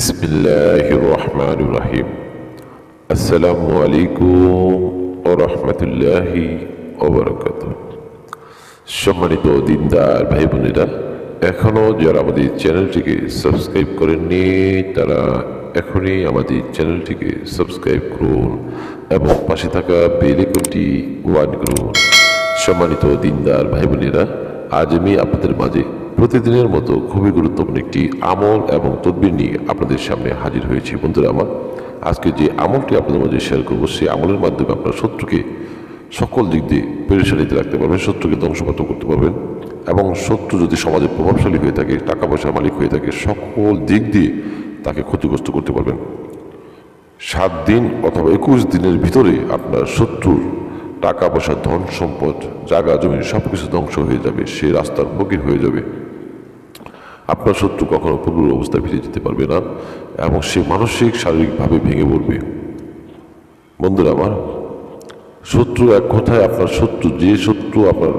বিসমিল্লাহির রহমানির রহিম আসসালামু আলাইকুম ও রহমতুল্লাহি ওবরাকাত সম্মানিত দিনদার ভাই বোনেরা এখনও যারা আমাদের চ্যানেলটিকে সাবস্ক্রাইব করেননি, তারা এখনই আমাদের চ্যানেলটিকে সাবস্ক্রাইব করুন এবং পাশে থাকা বেল আইকনটি ওয়ান করুন। সম্মানিত দিনদার ভাই বোনেরা, আজ আমি আপনাদের মাঝে প্রতিদিনের মতো খুবই গুরুত্বপূর্ণ একটি আমল এবং তদবির নিয়ে আপনাদের সামনে হাজির হয়েছি। বন্ধুরা আমার, আজকে যে আমলটি আপনাদের মাঝে শেয়ার করব, সেই আমলের মাধ্যমে আপনার শত্রুকে সকল দিক দিয়ে পেরেশানিতে রাখতে পারবেন, শত্রুকে ধ্বংসপাত করতে পারবেন এবং শত্রু যদি সমাজে প্রভাবশালী হয়ে থাকে টাকা পয়সার মালিক হয়ে থাকে, সকল দিক দিয়ে তাকে ক্ষতিগ্রস্ত করতে পারবেন। সাত দিন অথবা একুশ দিনের ভিতরে আপনার শত্রুর টাকা পয়সা ধন সম্পদ, জায়গা, জমি সব কিছু ধ্বংস হয়ে যাবে, সে রাস্তার ফকির হয়ে যাবে। আপনার শত্রু কখনো পূর্ব অবস্থায় ফিরে যেতে পারবে না এবং সে মানসিক, শারীরিকভাবে ভেঙে পড়বে। বন্ধুরা আমার, শত্রু এক কথায় আপনার শত্রু, যে শত্রু আপনার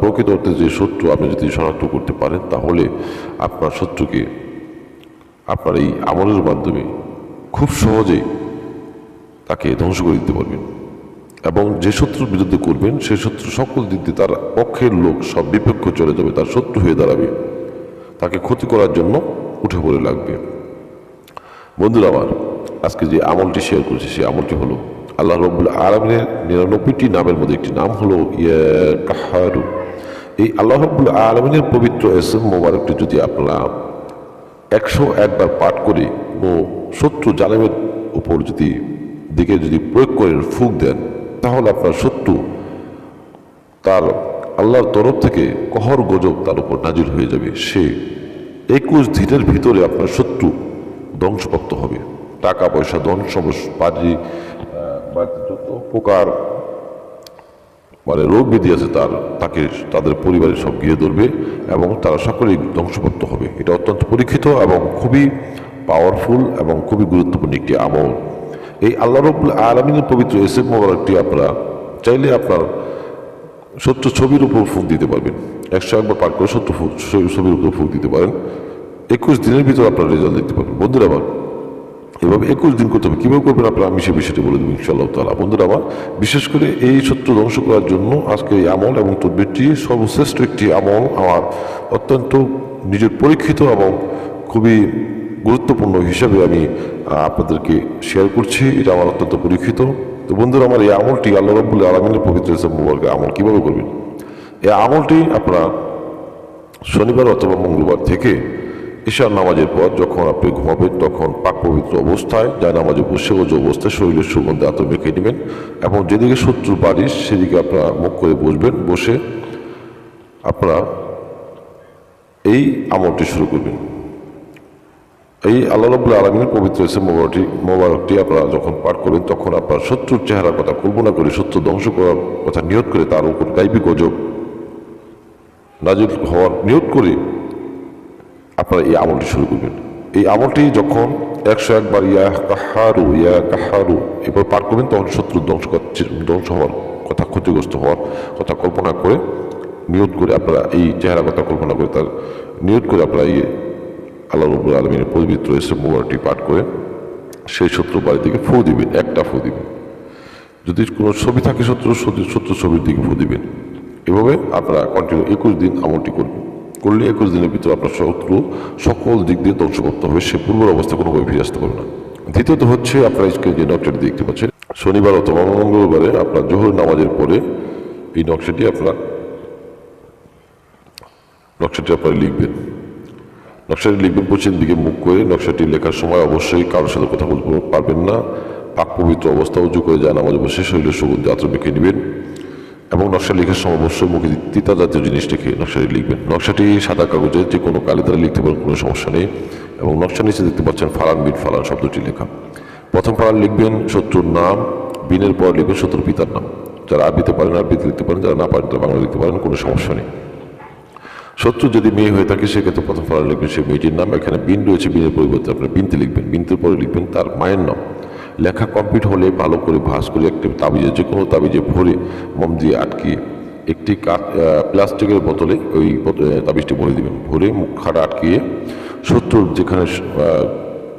প্রকৃত অর্থে যে শত্রু আপনি যদি শনাক্ত করতে পারেন, তাহলে আপনার শত্রুকে আপনার এই আমলের মাধ্যমে খুব সহজেই তাকে ধ্বংস করে দিতে পারবেন। এবং যে শত্রুর বিরুদ্ধে করবেন, সে শত্রু সকল দিক দিয়ে তার পক্ষের লোক সব বিপক্ষ চলে যাবে, তার শত্রু হয়ে দাঁড়াবে। তাকে ক্ষতি করার জন্য উঠে পড়ে লাগবে। বন্ধুরা আমার, আজকে যে আমলটি শেয়ার করেছি, সেই আমলটি হলো আল্লাহ রবুল আলমিনের নিরানব্বইটি নামের মধ্যে একটি নাম হলো ইয়া কাহারু এই আল্লাহ রবুল আলমিনের পবিত্র এসএম মোবারকটি যদি আপনারা একশো একবার পাঠ করে ও শত্রু জালেমের উপর যদি দিকে যদি প্রয়োগ করেন, ফুক দেন, তাহলে আপনার শত্রু তার আল্লাহর তরফ থেকে কহর গজব তার উপর নাজিল হয়ে যাবে। সে একুশ দিনের ভিতরে আপনার শত্রু ধ্বংসপ্রাপ্ত হবে। টাকা, পয়সা, ধন সমস বাজি বাড়িতে যত প্রকার মানে রোগ ব্যাধি আছে তার, তাকে, তাদের পরিবারের সব গিয়ে ধরবে এবং তারা সকলেই ধ্বংসপ্রাপ্ত হবে। এটা অত্যন্ত পরীক্ষিত এবং খুবই পাওয়ারফুল এবং খুবই গুরুত্বপূর্ণ একটি আমল। এই আল্লাহ রবুল আলমিনের পবিত্র এসএফ মোবারকটি আপনারা চাইলে আপনার সত্য ছবির উপর ফুক দিতে পারবেন। একশো একবার পার করে সত্য ছবির উপর ফুক দিতে পারেন। একুশ দিনের ভিতর আপনার রেজাল্ট দেখতে পারবেন। বন্ধুরা আমার, এভাবে একুশ দিন করতে হবে। কীভাবে করবেন আপনার আমি সে বিষয়টি বলে দেবো ইনশাআল্লাহ তালা বন্ধুরা আমার, বিশেষ করে এই সত্য ধ্বংস করার জন্য আজকে এই আমল এবং তদ্বিরটি সর্বশ্রেষ্ঠ একটি আমল আমার অত্যন্ত নিজের পরীক্ষিত এবং খুবই গুরুত্বপূর্ণ হিসাবে আমি আপনাদেরকে শেয়ার করছি। এটা আমার অত্যন্ত পরীক্ষিত। তো বন্ধুরা, আমার এই আমলটি আল্লাহ রব্বুল আলমিনের পবিত্র মোবারকের আমল কীভাবে করবেন? এই আমলটি আপনার শনিবার অথবা মঙ্গলবার থেকে ঈশার নামাজের পর যখন আপনি ঘুমাবেন, তখন পাক পবিত্র অবস্থায় যা নামাজে বসে ও যে অবস্থায় শরীরের সুগন্ধে আতর মেখে নেবেন এবং যেদিকে শত্রু বাড়ির সেদিকে আপনারা মুখ করে বসবেন, বসে আপনারা এই আমলটি শুরু করবেন। এই আল্লাহ রবুল্লা আলমিনের পবিত্র এসে মোবারকটি মোবারকটি আপনারা যখন পাঠ করবেন তখন আপনার শত্রুর চেহারার কথা কল্পনা করে, শত্রু ধ্বংস করার কথা নিয়ত করে, তার উপর গাইবি গজব নাজিল হওয়ার নিয়োগ করে আপনারা এই আমলটি শুরু করবেন। এই আমলটি যখন একশো একবার ইয়া কাহারু ইয়া কাহারু এবার পার করবেন, তখন শত্রু ধ্বংস ধ্বংস হওয়ার কথা, ক্ষতিগ্রস্ত হওয়ার কথা কল্পনা করে নিয়োগ করে আপনারা এই চেহারা কথা কল্পনা করে, তার নিয়োগ করে আপনারা এই আল্লাহ রবুল আলমীর পবিত্র এসে মোবারকটি পাঠ করে সেই শত্রু বাড়ি থেকে ফু দিবেন একটা ফু দিবেন যদি কোনো ছবি থাকে শত্রু, শত্রু- ছবির দিকে ফু দিবেন এভাবে আপনারা কন্টিনিউ একুশ দিন আমলটি করবেন। করলে একুশ দিনের ভিতরে আপনার শত্রু সকল দিক দিয়ে ধ্বংসপ্রাপ্ত হবে, সে পূর্বের অবস্থা কোনোভাবে ফিরে আসতে পারবে না। দ্বিতীয়ত হচ্ছে, আপনারা আজকে যে নকশাটি দেখতে পাচ্ছেন, শনিবার অথবা মঙ্গলবারে আপনার জোহর নামাজের পরে এই নকশাটি আপনার নকশাটি আপনারা লিখবেন। নকশাটি লিখবেন পশ্চিম দিকে মুখ করে। নকশাটি লেখার সময় অবশ্যই কারোর সাথে কথা বলতে পারবেন না। পাক পবিত্র অবস্থা উঁচু করে যায় নামাজ বসে শরীরের সুগন্ধি আত্র মেখে নেবেন। এবং নকশা লেখার সময় অবশ্যই মুখে তিতা জাতীয় জিনিস রেখে নকশাটি লিখবেন। নকশাটি সাদা কাগজে যে কোনো কালি দ্বারা লিখতে পারেন, কোনো সমস্যা নেই। এবং নকশা নিচে দেখতে পাচ্ছেন ফালান বিন ফালান শব্দটি লেখা। প্রথম ফালান লিখবেন শত্রুর নাম, বিনের পর লিখবেন শত্রুর পিতার নাম। যারা আরবিতে পারেন, আরবিতে লিখতে পারেন, যারা না পারেন, তারা বাংলা লিখতে পারেন, কোনো সমস্যা নেই। শত্রু যদি মেয়ে হয়ে থাকে, সেক্ষেত্রে প্রথম ফলান লিখবেন। সেই মেয়েটির নাম, এখানে বিন রয়েছে, বিনের পরিবর্তে আপনার বিনতে লিখবেন। বিনতে পরে লিখবেন তার মায়ের নাম। লেখা কমপ্লিট হলে ভালো করে ভাঁজ করে একটি তাবিজে যে কোনো তাবিজে ভরে মম দিয়ে আটকিয়ে একটি প্লাস্টিকের বোতলে ওই তাবিজটি ভরে দিবেন। ভরে মুখ খাড়া আটকিয়ে শত্রুর যেখানে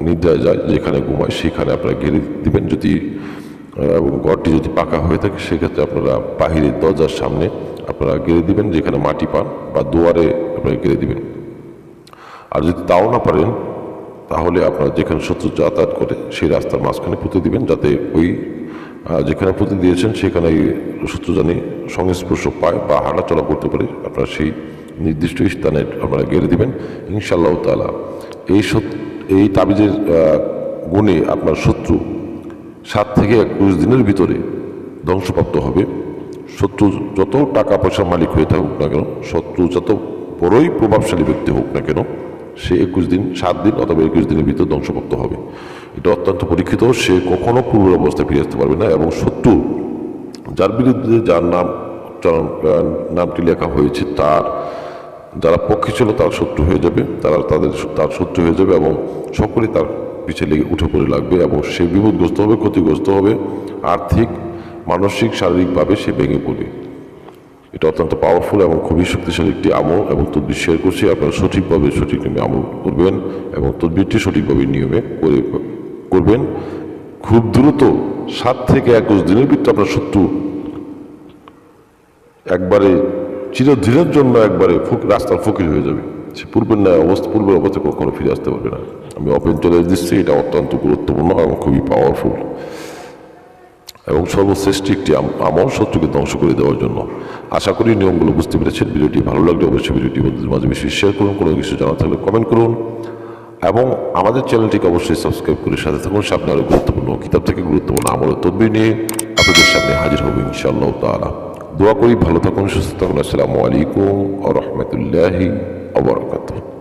নিদ্রায় যায়, যেখানে ঘুমায়, সেখানে আপনারা ঘিরে দিবেন। যদি এবং ঘরটি যদি পাকা হয়ে থাকে, সেক্ষেত্রে আপনারা বাহিরের দরজার সামনে আপনারা গেড়ে দিবেন, যেখানে মাটি পান বা দুয়ারে আপনারা গেড়ে দিবেন। আর যদি তাও না পারেন, তাহলে আপনারা যেখানে শত্রু যাতায়াত করে সেই রাস্তার মাঝখানে পুঁতে দিবেন, যাতে ওই যেখানে পুঁতে দিয়েছেন সেখানে শত্রু জানি সংস্পর্শ পায় বা হাঁটাচলা করতে পারে। আপনারা সেই নির্দিষ্ট স্থানে আপনারা গেড়ে দিবেন। ইনশাল্লাহ তালা এই এই তাবিজের গুণে আপনার শত্রু সাত থেকে একুশ দিনের ভিতরে ধ্বংসপ্রাপ্ত হবে। শত্রু যত টাকা পয়সার মালিক হয়ে থাকুক না কেন, শত্রু যত বড়ই প্রভাবশালী ব্যক্তি হোক না কেন, সে একুশ দিন, সাত দিন অথবা একুশ দিনের ভিতর ধ্বংসপ্রাপ্ত হবে। এটা অত্যন্ত পরীক্ষিত, সে কখনো পূর্বের অবস্থায় ফিরে আসতে পারবে না এবং শত্রু যার বিরুদ্ধে যার নাম নামটি লেখা হয়েছে, তার যারা পক্ষে ছিল তার শত্রু হয়ে যাবে, তারা তাদের তার শত্রু হয়ে যাবে এবং সকলেই তার পিছিয়ে লেগে উঠে পড়ে লাগবে এবং সে বিপদগ্রস্ত হবে, ক্ষতিগ্রস্ত হবে, আর্থিক মানসিক, শারীরিকভাবে সে ভেঙে পড়বে এটা অত্যন্ত পাওয়ারফুল এবং খুবই শক্তিশালী একটি আমল এবং তদবির শেয়ার করছি। আপনারা সঠিকভাবে সঠিক নিয়মে আমল করবেন এবং তদবিরটি সঠিকভাবে নিয়মে করে করবেন। খুব দ্রুত সাত থেকে একুশ দিনের ভিতরে আপনার শত্রু একবারে চিরধীরের জন্য একবারে রাস্তার ফকির হয়ে যাবে। সে পূর্বের ন্যায় অবস্থা, পূর্বের অবস্থায় কখনো ফিরে আসতে পারবে না। আমি ওপেন চলে দিচ্ছি এটা অত্যন্ত গুরুত্বপূর্ণ এবং খুবই পাওয়ারফুল এবং সর্বশ্রেষ্ঠ একটি আম- আমল শত্রুকে ধ্বংস করে দেওয়ার জন্য। আশা করি নিয়মগুলো বুঝতে পেরেছেন। ভিডিওটি ভালো লাগলে অবশ্যই ভিডিওটি বন্ধুদের মাঝে বেশি শেয়ার করুন, কোনো কিছু জানা থাকলে কমেন্ট করুন। এবং আমাদের চ্যানেলটিকে অবশ্যই সাবস্ক্রাইব করে সাথে থাকুন। সামনে আরও গুরুত্বপূর্ণ কিতাব থেকে গুরুত্বপূর্ণ আমলের তদবির নিয়ে আপনাদের সামনে হাজির হব ইনশাআল্লাহ তাআলা। দোয়া করি ভালো থাকুন, সুস্থ থাকুন। আসসালামু আলাইকুম আ রহমতুল্লাহি আবরকাত